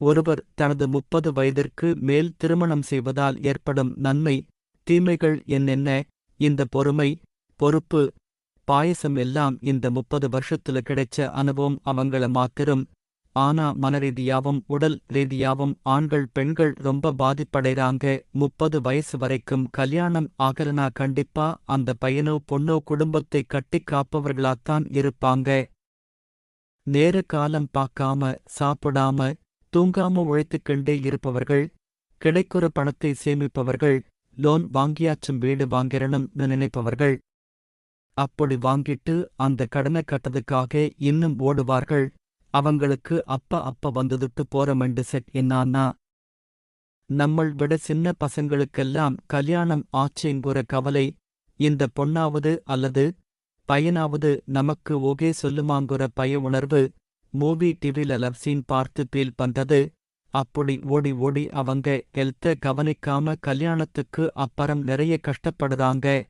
ஒருவர் தனது முப்பது வயதிற்கு மேல் திருமணம் செய்வதால் ஏற்படும் நன்மை தீமைகள் என்னென்ன இந்த பொறுமை பொறுப்பு பாயசம் எல்லாம் இந்த முப்பது வருஷத்துல கிடைச்ச அனுபவம் அவங்கள மாத்திரும். ஆனா மனரீதியாவும் உடல் ரீதியாவும் ஆண்கள் பெண்கள் ரொம்ப பாதிப்படைறாங்க. முப்பது வயசு வரைக்கும் கல்யாணம் ஆகலனா கண்டிப்பா அந்த பையனோ பொண்ணோ குடும்பத்தை கட்டிக் காப்பவர்களாத்தான் இருப்பாங்க. நேர காலம் பார்க்காம சாப்பிடாம தூங்காம உழைத்துக்கொண்டே இருப்பவர்கள் கிடைக்கிற பணத்தை சேமிப்பவர்கள் லோன் வாங்கியாச்சும் வீடு வாங்கிறனும்னு நினைப்பவர்கள். அப்படி வாங்கிட்டு அந்த கடனை கட்டதுக்காக இன்னும் ஓடுவார்கள். அவங்களுக்கு அப்ப அப்ப வந்துதுட்டு போற மண்டு செட் என்னான்னா நம்மள் விட சின்ன பசங்களுக்கெல்லாம் கல்யாணம் ஆச்சுங்கிற கவலை இந்த பொண்ணாவது அல்லது பையனாவது நமக்கு ஓகே சொல்லுமாங்குற பய உணர்வு மூவி டிவில லவ் சீன் பார்த்து பீல் பண்றது. அப்படி ஓடி ஓடி அவங்க ஹெல்த்த கவனிக்காம கல்யாணத்துக்கு அப்புறம் நிறைய கஷ்டப்படுறாங்க.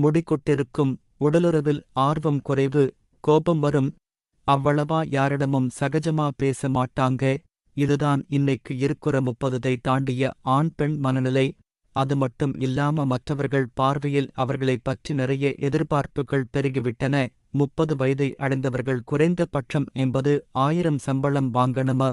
முடிக்கொட்டிருக்கும் உடலுறவில் ஆர்வம் குறைவு கோபம் வரும். அவ்வளவா யாரிடமும் சகஜமா பேச மாட்டாங்க. இதுதான் இன்னைக்கு இருக்கிற முப்பதுதை தாண்டிய ஆண் பெண் மனநிலை. அது மட்டும் இல்லாம மற்றவர்கள் பார்வையில் அவர்களைப் பற்றி நிறைய எதிர்பார்ப்புகள் பெருகிவிட்டன. முப்பது வயதை அடைந்தவர்கள் குறைந்த பட்சம் என்பது ஆயிரம் சம்பளம் வாங்கணுமா?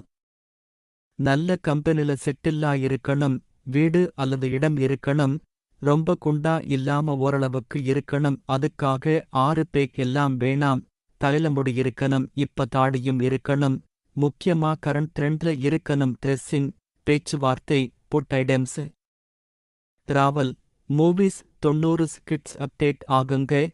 நல்ல கம்பெனில செட்டில்லா இருக்கணும் வீடு அல்லது இடம் இருக்கணும் ரொம்ப குண்டா இல்லாம ஓரளவுக்கு இருக்கணும் அதுக்காக ஆறு பேக் எல்லாம் வேணாம் தலைலமுடி இருக்கணும் இப்ப தாடியும் இருக்கணும் முக்கியமா கரண்ட் ட்ரெண்ட்ல இருக்கணும் ட்ரெஸ்ஸிங் பேச்சுவார்த்தை புட் ஐடம்ஸ் டிராவல் மூவிஸ் தொண்ணூறு ஸ்கிட்ஸ் அப்டேட் ஆகுங்க.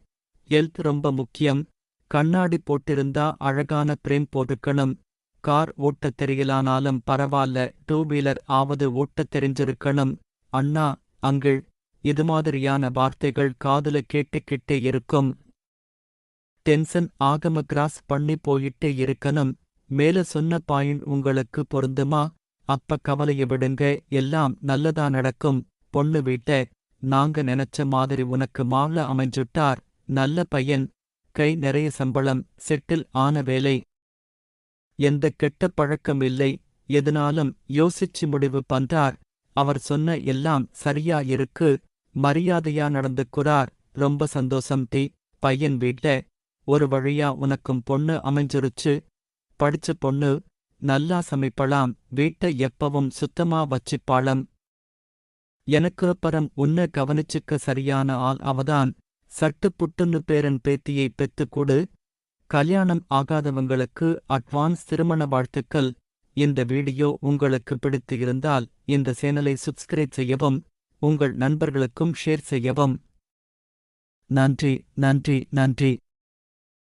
ஹெல்த் ரொம்ப முக்கியம். கண்ணாடி போட்டிருந்தா அழகான பிரேம் போட்டுக்கணும். கார் ஓட்டத் தெரியலானாலும் பரவாயில்ல டூ வீலர் ஆவது ஓட்டத் தெரிஞ்சிருக்கணும். அண்ணா அங்கிள் இது மாதிரியான வார்த்தைகள் காதுல கேட்டுக்கிட்டே இருக்கும். டென்ஷன் ஆகம கிராஸ் பண்ணி போயிட்டே இருக்கணும். மேல சொன்ன பாயிண்ட் உங்களுக்கு பொருந்துமா? அப்ப கவலைய விடுங்க எல்லாம் நல்லதா நடக்கும். பொண்ணு வீட்ட நாங்க நினைச்ச மாதிரி உனக்கு மாலை அமைஞ்சுட்டார் நல்ல பையன் கை நிறைய சம்பளம் செட்டில் ஆன வேலை. எந்த கெட்ட பழக்கம் இல்லை எதனாலும் யோசிச்சு முடிவு பண்றார். அவர் சொன்ன எல்லாம் சரியா இருக்கு மரியாதையா நடந்துக்குறார் ரொம்ப சந்தோஷம் டி பையன் வீட்ல ஒரு வழியா உனக்கும் பொண்ணு அமைஞ்சிருச்சு. படிச்ச பொண்ணு நல்லா சமைப்பலாம் வீட்டை எப்பவும் சுத்தமா வச்சுப்பாளம். எனக்கு அப்புறம் உன்ன கவனிச்சுக்க சரியான ஆள் அவதான். சட்டு புட்டுன்னு பேரன் பேத்தியை பெத்துக் கொடு. கல்யாணம் ஆகாதவங்களுக்கு அட்வான்ஸ் திருமண வாழ்த்துக்கள். இந்த வீடியோ உங்களுக்கு பிடித்து இருந்தால் இந்த சேனலை சப்ஸ்கிரைப் செய்யவும் உங்கள் நண்பர்களுக்கும் ஷேர் செய்யவும். நன்றி நன்றி நன்றி.